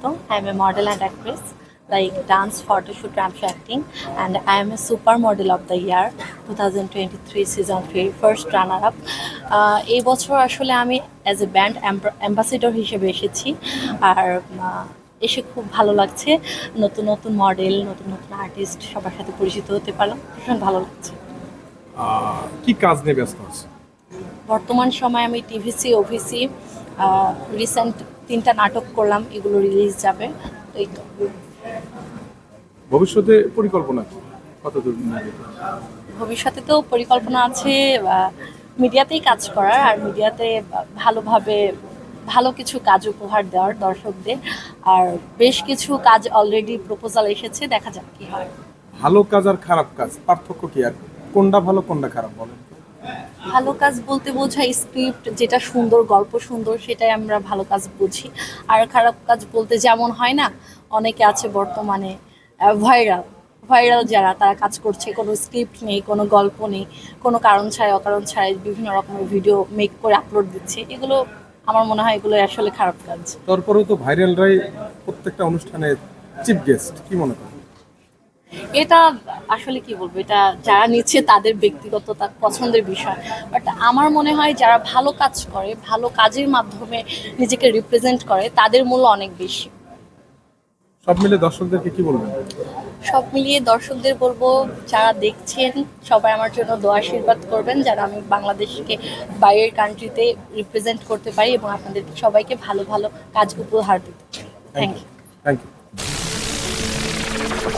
Dutto. I'm a model and actress, like dance, photoshoot, ramshaw acting, and I am a supermodel of the year 2023 season 3 first runner up. Uh, এই বছর আসলে আমি as a band ambassador হিসেবে এসেছি আর এসে খুব ভালো লাগছে নতুন নতুন মডেল নতুন নতুন আর্টিস্ট সবার সাথে পরিচিত হতে পারলাম ভীষণ ভালো লাগছে কি কাজ নিয়ে ব্যস্ত আছে বর্তমান সময়ে আমি টিভিসি ওভিসি রিসেন্ট তিনটা নাটক করলাম এগুলো রিলিজ যাবে। এই তো। ভবিষ্যতে পরিকল্পনা কতদূর ভবিষ্যতে তো পরিকল্পনা আছে মিডিয়াতেই কাজ করার আর মিডিয়াতে ভালোভাবে ভালো কিছু কাজ উপহার দেওয়ার দর্শকদের। আর বেশ কিছু কাজ অলরেডি প্রপোজাল এসেছে দেখা যাক কি হয়। ভালো কাজ আর খারাপ কাজ পার্থক্য কি? আর কোনটা ভালো কোনটা খারাপ বলেন? ভালো কাজ বলতে বোঝায় স্ক্রিপ্ট যেটা সুন্দর, গল্প সুন্দর, সেটাই আমরা ভালো কাজ বুঝি। আর খারাপ কাজ বলতে যেমন হয় না, অনেকে আছে বর্তমানে ভাইরাল ভাইরাল যারা, তারা কাজ করছে, কোনো স্ক্রিপ্ট নেই, কোনো গল্প নেই, কোনো কারণ ছাড়াই, অকারণ ছাড়াই বিভিন্ন রকমের ভিডিও মেক করে আপলোড দিচ্ছে। এগুলো আমার মনে হয় এগুলো আসলে খারাপ কাজ। তারপরেও তো ভাইরালরাই প্রত্যেকটা অনুষ্ঠানে চিফ গেস্ট কি মনে করেন? এটা আসলে কি বলব এটা যারা নিচ্ছে তাদের ব্যক্তিগত তার পছন্দের বিষয়। বাট আমার মনে হয় যারা ভালো কাজ করে ভালো কাজের মাধ্যমে নিজেকে রিপ্রেজেন্ট করে তাদের মূল্য অনেক বেশি। সব মিলে দর্শকদেরকে কি বলবেন? সব মিলিয়ে দর্শকদের বলব যারা দেখছেন সবাই আমার জন্য দোয়া আশীর্বাদ করবেন যারা আমি বাংলাদেশকে বাইরের কান্ট্রিতে রিপ্রেজেন্ট করতে পারি এবং আপনাদের সবাইকে ভালো ভালো কাজ উপহার দিতে থ্যাংক ইউ থ্যাংক ইউ